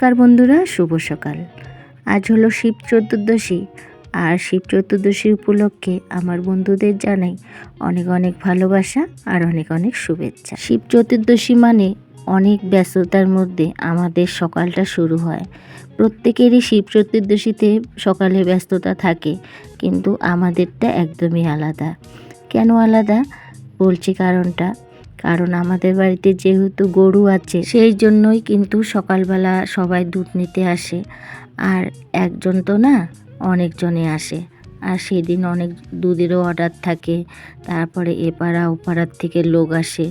নমস্কার বন্ধুরা, শুভ সকাল। আজ হলো শিব চতুর্দশী, আর শিব চতুর্দশী উপলক্ষে আমার বন্ধুদের জানাই অনেক অনেক ভালোবাসা আর অনেক অনেক শুভেচ্ছা। শিব চতুর্দশী মানে অনেক ব্যস্ততার মধ্যে আমাদের সকালটা শুরু হয়। প্রত্যেকেরই শিব চতুর্দশীতে সকালে ব্যস্ততা থাকে, কিন্তু আমাদেরটা একদমই আলাদা। কেন আলাদা? বলছি কারণটা কারণ আমাদের বাড়িতে যেহেতু গরু আছে, সেই জন্যই কিন্তু সকালবেলা সবাই দুধ নিতে আসে। আর একজন তো না অনেকজনে আসে। আর সেদিন অনেক দুধেরও অর্ডার থাকে, তারপরে এপাড়া ওপাড়ার থেকে লোক আসে।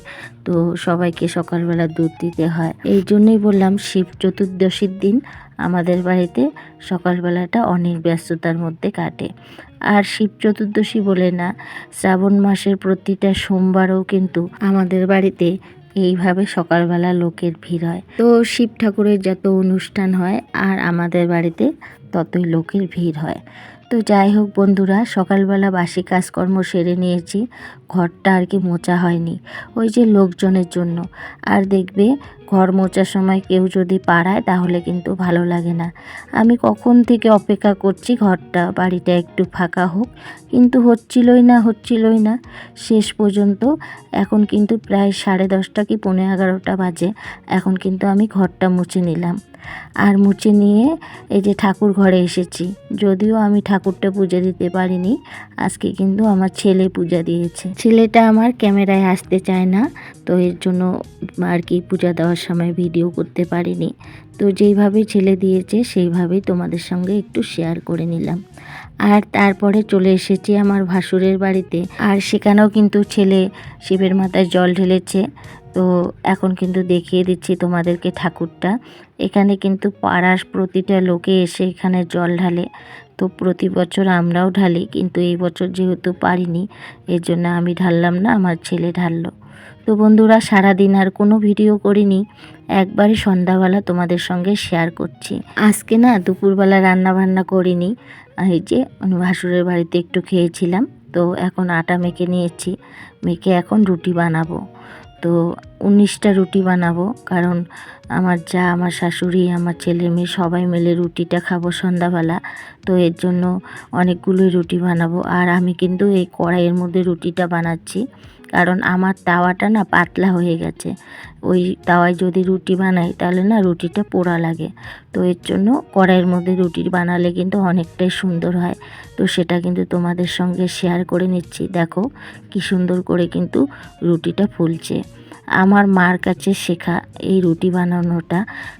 তো সবাইকে সকালবেলা দুধ দিতে হয়। এই জন্যই বললাম শিব চতুর্দশীর দিন আমাদের বাড়িতে সকালবেলাটা অনেক ব্যস্ততার মধ্যে কাটে। আর শিব চতুর্দশী বলে না, শ্রাবণ মাসের প্রতিটা সোমবারও কিন্তু আমাদের বাড়িতে এইভাবে সকালবেলা লোকের ভিড় হয়। তো শিব ঠাকুরের যত অনুষ্ঠান হয় আর আমাদের বাড়িতে ততই লোকের ভিড় হয়। তো যাই হোক বন্ধুরা, সকালবেলা বাসি কাজকর্ম সেরে নিয়েছি। ঘরটা আর কি মোচা হয়নি, ওই যে লোকজনের জন্য। আর দেখবে, ঘর মোচার সময় কেউ যদি পাড়ায় তাহলে কিন্তু ভালো লাগে না। আমি কখন থেকে অপেক্ষা করছি, ঘরটা, বাড়িটা একটু ফাঁকা হোক। কিন্তু হচ্ছিলই না হচ্ছিলই না। শেষ পর্যন্ত, এখন কিন্তু প্রায় সাড়ে দশটা কি পনেরো এগারোটা বাজে। এখন কিন্তু আমি ঘরটা মুছে নিলাম। আর মুছে নিয়ে এই যে ঠাকুর ঘরে এসেছি। যদিও আমি ঠাকুরটা পূজা দিতে পারিনি, আজকে কিন্তু আমার ছেলে পূজা দিয়েছে। ছেলেটা আমার ক্যামেরায় আসতে চায় না, তো এর জন্য আর কি পূজা দেওয়ার সময় ভিডিও করতে পারিনি। তো যেইভাবে ছেলে দিয়েছে, সেইভাবেই তোমাদের সঙ্গে একটু শেয়ার করে নিলাম। আর তারপরে চলে এসেছি আমার ভাসুরের বাড়িতে। আর সেখানেও কিন্তু ছেলে শিবের মাথায় জল ঢেলেছে। তো এখন কিন্তু দেখিয়ে দিচ্ছি তোমাদেরকে ঠাকুরটা। এখানে কিন্তু পাড়ার প্রতিটা লোকে এসে এখানে জল ঢালে। তো প্রতি বছর আমরাও ঢালি, কিন্তু এই বছর যেহেতু পারিনি এর জন্য আমি ঢাললাম না, আমার ছেলে ঢাললো। তো বন্ধুরা, সারাদিন আর কোনো ভিডিও করিনি, একবারই সন্ধ্যাবেলা তোমাদের সঙ্গে শেয়ার করছি। আজকে না দুপুরবেলা রান্না বান্না করিনি, এই যে ভাসুরের বাড়িতে একটু খেয়েছিলাম, তো এখন আটা মেখে নিয়েছি, মেখে এখন রুটি বানাবো। তো উনিশটা রুটি বানাবো, কারণ আমার যা, আমার শাশুড়ি, আমার ছেলে মেয়ে সবাই মিলে রুটিটা খাব সন্ধ্যাবেলা। তো এর জন্য অনেকগুলোই রুটি বানাবো। আর আমি কিন্তু এই কড়াইয়ের মধ্যে রুটিটা বানাচ্ছি। কারণ আমার তাওয়াটা না পাতলা হয়ে গেছে। ওই তাওয়ায় যদি রুটি বানাই, তাহলে না রুটিটা পোড়া লাগে। তো এর জন্য কড়াইয়ের মধ্যে রুটি বানালে কিন্তু অনেকটাই সুন্দর হয়। তো সেটা কিন্তু তোমাদের সঙ্গে শেয়ার করে নিচ্ছি। দেখো কি সুন্দর করে কিন্তু রুটিটা ফুলছে। আমার মার কাছে শেখা এই রুটি বানানোটা,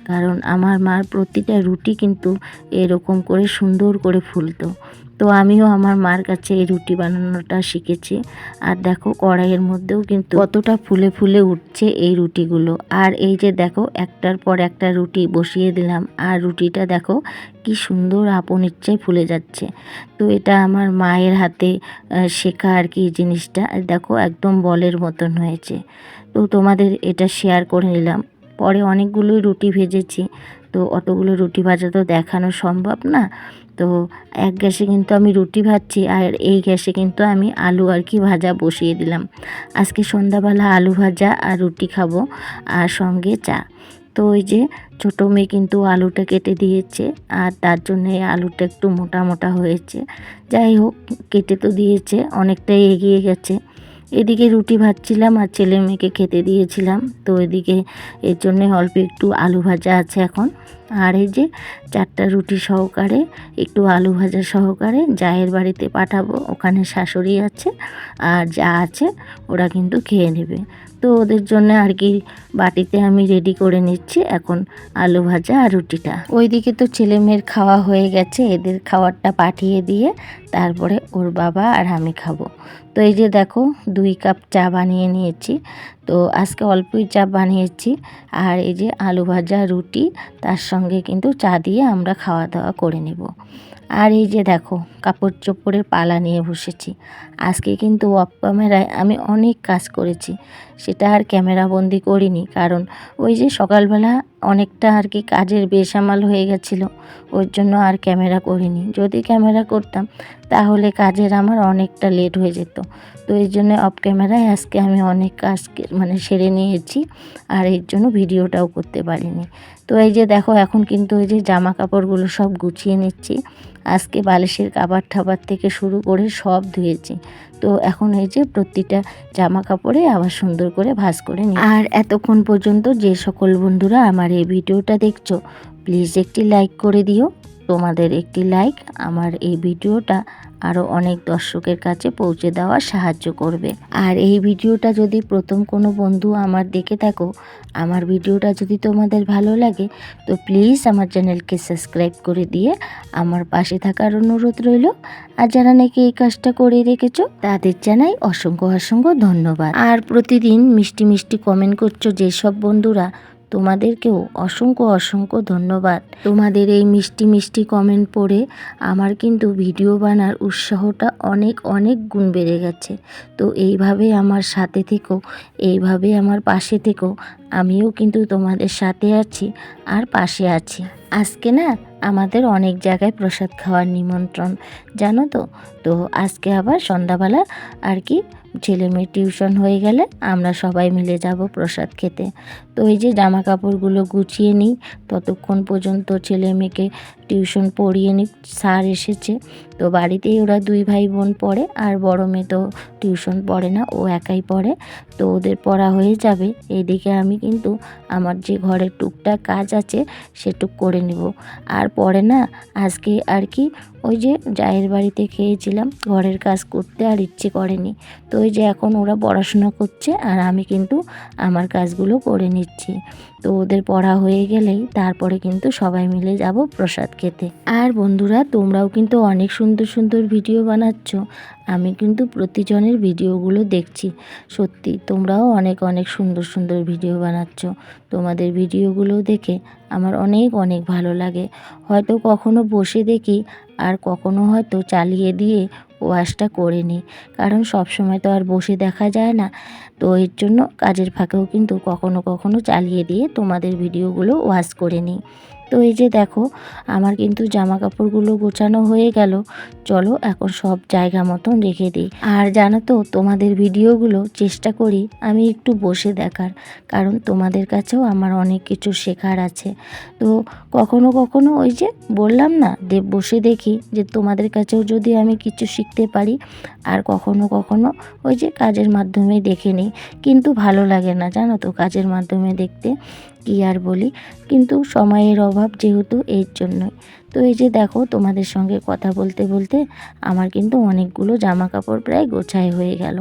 কারণ আমার মার প্রতিটা রুটি কিন্তু এরকম করে সুন্দর করে ফুলতো। তো আমিও আমার মার কাছে এই রুটি বানানোটা শিখেছি। আর দেখো কড়াইয়ের মধ্যেও কিন্তু কতটা ফুলে ফুলে উঠছে এই রুটিগুলো। আর এই যে দেখো একটার পর একটা রুটি বসিয়ে দিলাম। আর রুটিটা দেখো কি সুন্দর আপন ইচ্ছায় ফুলে যাচ্ছে। তো এটা আমার মায়ের হাতে শেখা আর কি জিনিসটা। দেখো একদম বলের মতন হয়েছে। তো তোমাদের এটা শেয়ার করে নিলাম। পরে অনেকগুলোই রুটি ভেজেছি। তো অতগুলো রুটি ভাজা তো দেখানো সম্ভব না। তো এক গ্যাসে কিন্তু আমি রুটি ভাজছি আর এই গ্যাসে কিন্তু আমি আলু আর কি ভাজা বসিয়ে দিলাম। আজকে সন্ধ্যাবেলা আলু ভাজা আর রুটি খাব আর সঙ্গে চা। তো ওই যে ছোটো মেয়ে কিন্তু আলুটা কেটে দিয়েছে আর তার জন্যে আলুটা একটু মোটা মোটা হয়েছে। যাই হোক, কেটে তো দিয়েছে, অনেকটাই এগিয়ে গেছে। এদিকে রুটি ভাজছিলাম আর ছেলে মেয়েকে খেতে দিয়েছিলাম। তো এদিকে এর জন্যে অল্প একটু আলু ভাজা আছে এখন। আর এই যে চারটা রুটি সহকারে, একটু আলু ভাজা সহকারে জায়ের বাড়িতে পাঠাবো। ওখানে শাশুড়ি আছে আর যা আছে ওরা কিন্তু খেয়ে নেবে। তো ওদের জন্য আর কি বাটিতে আমি রেডি করে নিচ্ছি। এখন আলু ভাজা আর রুটিটা। ওইদিকে তো ছেলে মেয়ের খাওয়া হয়ে গেছে, এদের খাবারটা পাঠিয়ে দিয়ে তারপরে ওর বাবা আর আমি খাব। তো এই যে দেখো, দুই কাপ চা বানিয়ে নিয়েছি। তো আজকে অল্পই চা বানিয়েছি, আর এই যে আলু ভাজা রুটি, তার সঙ্গে কিন্তু চা দিয়ে আমরা খাওয়া দাওয়া করে নেব। আর এই যে দেখো, কাপড় চোপড়ের পালা নিয়ে বসেছি। আজকে কিন্তু অফ ক্যামেরায় আমি অনেক কাজ করেছি। সেটা আর ক্যামেরাবন্দি করিনি, কারণ ওই যে সকালবেলা অনেকটা আর কি কাজের বেসামাল হয়ে গেছিল, ওর জন্য আর ক্যামেরা করিনি। যদি ক্যামেরা করতাম, তাহলে কাজের আমার অনেকটা লেট হয়ে যেত। তো এই জন্য অফ ক্যামেরায় আজকে আমি অনেক কাজ মানে সেরে নিয়েছি, আর এর জন্য ভিডিওটাও করতে পারিনি। তো এই যে দেখো, এখন কিন্তু এই যে জামা কাপড়গুলো সব গুছিয়ে নিচ্ছি। আজকে বালিশের কাবার ঠাবার থেকে শুরু করে সব ধুয়েছি। তো এখন এই যে প্রতিটা জামা কাপড়ে আবার সুন্দর করে ভাজ করে নিই। আর এতক্ষণ পর্যন্ত যে সকল বন্ধুরা আমার এই ভিডিওটা দেখছ প্লিজ একটি লাইক করে দিও। তোমাদের একটি লাইক আমার এই ভিডিওটা আরও অনেক দর্শকের কাছে পৌঁছে দেওয়া সাহায্য করবে। আর এই ভিডিওটা যদি প্রথম কোনো বন্ধু আমার দেখে থাকো, আমার ভিডিওটা যদি তোমাদের ভালো লাগে, তো প্লিজ আমার চ্যানেলকে সাবস্ক্রাইব করে দিয়ে আমার পাশে থাকার অনুরোধ রইল। আর যারা নাকি এই কাজটা করে রেখেছো, তাদের জানাই অসংখ্য অসংখ্য ধন্যবাদ। আর প্রতিদিন মিষ্টি মিষ্টি কমেন্ট করছ যেসব বন্ধুরা তোমাদেরকেও অসংখ্য অসংখ্য ধন্যবাদ। তোমাদের এই মিষ্টি মিষ্টি কমেন্ট পড়ে আমার কিন্তু ভিডিও বানার উৎসাহটা অনেক অনেক গুণ বেড়ে গেছে। তো এইভাবে আমার সাথে থেকো, এইভাবে আমার পাশে থেকো। আমিও কিন্তু তোমাদের সাথে আছি আর পাশে আছি। আজকে না আমাদের অনেক জায়গায় প্রসাদ খাওয়ার নিমন্ত্রণ, জানো তো? তো আজকে আবার সন্ধ্যাবেলা আর কি ছেলে মেয়ে টিউশন হয়ে গেলে আমরা সবাই মিলে যাব প্রসাদ খেতে। তো এই যে জামা কাপড়গুলো গুছিয়ে নিই, ততক্ষণ পর্যন্ত ছেলে মেয়েকে টিউশন পড়িয়ে নিই স্যার এসেছে। তো বাড়িতেই ওরা দুই ভাই বোন পড়ে আর বড় মেয়ে তো টিউশন পড়ে না, ও একাই পড়ে। তো ওদের পড়া হয়ে যাবে। এইদিকে আমি কিন্তু আমার যে ঘরের টুকটাক কাজ আছে সেটুক করে নেব। আর পরে না, আজকে আর কি ওই যে জায়ের বাড়িতে খেয়েছিলাম, ঘরের কাজ করতে আর ইচ্ছে করেনি। তো ওই যে এখন ওরা পড়াশোনা করছে আর আমি কিন্তু আমার কাজগুলো করে নিচ্ছি। তো ওদের পড়া হয়ে গেলেই তারপরে কিন্তু সবাই মিলে যাব প্রসাদ খেতে। আর বন্ধুরা, তোমরাও কিন্তু অনেক সুন্দর সুন্দর ভিডিও বানাচ্ছ। আমি কিন্তু প্রতিজনের ভিডিওগুলো দেখছি। সত্যি, তোমরাও অনেক অনেক সুন্দর সুন্দর ভিডিও বানাচ্ছ। তোমাদের ভিডিওগুলো দেখে আমার অনেক অনেক ভালো লাগে। হয়তো কখনো বসে দেখি আর কখনো হয়তো চালিয়ে দিয়ে ওয়াশটা করে নিই কারণ সব সময় তো আর বসে দেখা যায় না। তো এর জন্য কাজের ফাঁকেও কিন্তু কখনো কখনো চালিয়ে দিয়ে তোমাদের ভিডিওগুলো ওয়াশ করে নিই তো এই যে দেখো, আমার কিন্তু জামা কাপড়গুলো গোছানো হয়ে গেল। চলো এখন সব জায়গা মতন রেখে দিই। আর জানো তো, তোমাদের ভিডিওগুলো চেষ্টা করি আমি একটু বসে দেখার, কারণ তোমাদের কাছেও আমার অনেক কিছু শেখার আছে। তো কখনো কখনো ওই যে বললাম না যে বসে দেখি যে তোমাদের কাছেও যদি আমি কিছু শিখতে পারি, আর কখনো কখনো ওই যে কাজের মাধ্যমে দেখে নিই। কিন্তু ভালো লাগে না, জানো তো, কাজের মাধ্যমে দেখতে। কি আর বলি? কিন্তু সময়ের অভাব যেহেতু এর জন্যই। তো এই যে দেখো, তোমাদের সঙ্গে কথা বলতে বলতে আমার কিন্তু অনেকগুলো জামা কাপড় প্রায় গোছায় হয়ে গেল।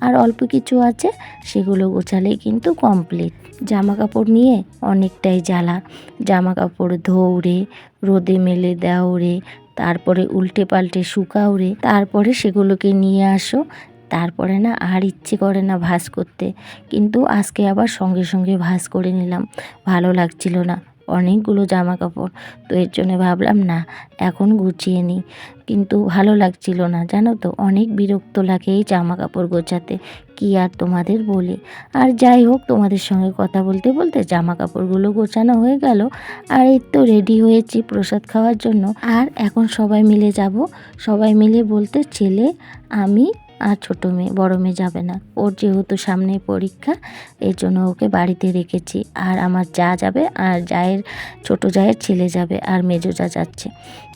আর অল্প কিছু আছে, সেগুলো গোছালেই কিন্তু কমপ্লিট জামা কাপড় নিয়ে অনেকটাই জ্বালা। জামা কাপড় ধৌড়ে রোদে মেলে দেওরে তারপরে উল্টে পাল্টে শুকাওরে তারপরে সেগুলোকে নিয়ে আসো। তারপরে না আর ইচ্ছে করে না ভাস করতে। কিন্তু আজকে আবার সঙ্গে সঙ্গে ভাস করে নিলাম। ভালো লাগছিল না, অনেকগুলো জামা কাপড় তো এর জন্য ভাবলাম, না, এখন গুছিয়ে নিই। কিন্তু ভালো লাগছিল না, জানো তো? অনেক বিরক্ত লাগে এই জামা কাপড় গোছাতে। কি আর তোমাদের বলি? আর যাই হোক, তোমাদের সঙ্গে কথা বলতে বলতে জামা কাপড়গুলো গোছানো হয়ে গেল। আর এই তো রেডি হয়েছি প্রসাদ খাওয়ার জন্য। আর এখন সবাই মিলে যাব। সবাই মিলে বলতে, ছেলে, আমি আর ছোটো মেয়ে, বড় মেয়ে যাবে না। ওর যেহেতু সামনে পরীক্ষা, এর জন্য ওকে বাড়িতে রেখেছি। আর আমার যা যাবে, আর জায়ের, ছোট জায়ের ছেলে যাবে, আর মেজো যা যাচ্ছে।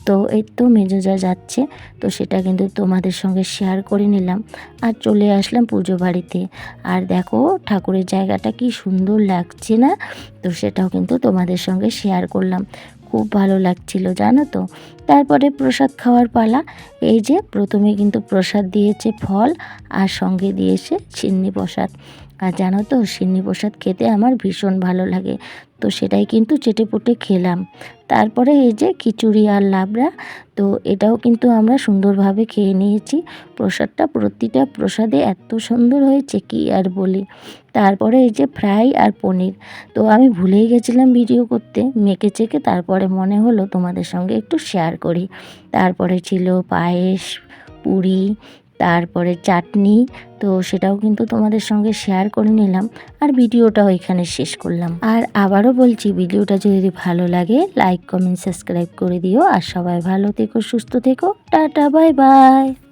তো এই তো মেজো যা যাচ্ছে, তো সেটা কিন্তু তোমাদের সঙ্গে শেয়ার করে নিলাম। আর চলে আসলাম পুজো বাড়িতে। আর দেখো, ঠাকুরের জায়গাটা কি সুন্দর লাগছে না? তো সেটাও কিন্তু তোমাদের সঙ্গে শেয়ার করলাম। খুব ভালো লাগছিল, জানো তো? তারপরে প্রসাদ খাওয়ার পালা। এই যে, প্রথমে কিন্তু প্রসাদ দিয়েছে ফল আর সঙ্গে দিয়েছে ছিন্নি প্রসাদ। আর জানো তো, সিন্নি প্রসাদ খেতে আমার ভীষণ ভালো লাগে। তো সেটাই কিন্তু চেটে পুটে খেলাম। তারপরে এই যে খিচুড়ি আর লাবড়া, তো এটাও কিন্তু আমরা সুন্দরভাবে খেয়ে নিয়েছি। প্রসাদটা প্রতিটা প্রসাদে এত সুন্দর হয়েছে কি আর বলি। তারপরে এই যে ফ্রাই আর পনির, তো আমি ভুলেই গেছিলাম ভিডিও করতে। মেখে চেকে তারপরে মনে হলো তোমাদের সঙ্গে একটু শেয়ার করি। তারপরে ছিল পায়েস, পুরি তারপরে চাটনি, তো সেটাও কিন্তু তোমাদের সঙ্গে শেয়ার করে নিলাম। আর ভিডিওটাও এখানে শেষ করলাম। আর আবারও বলছি, ভিডিওটা যদি ভালো লাগে লাইক কমেন্ট সাবস্ক্রাইব করে দিও। আর সবাই ভালো থেকো, সুস্থ থেকো। Tata bye bye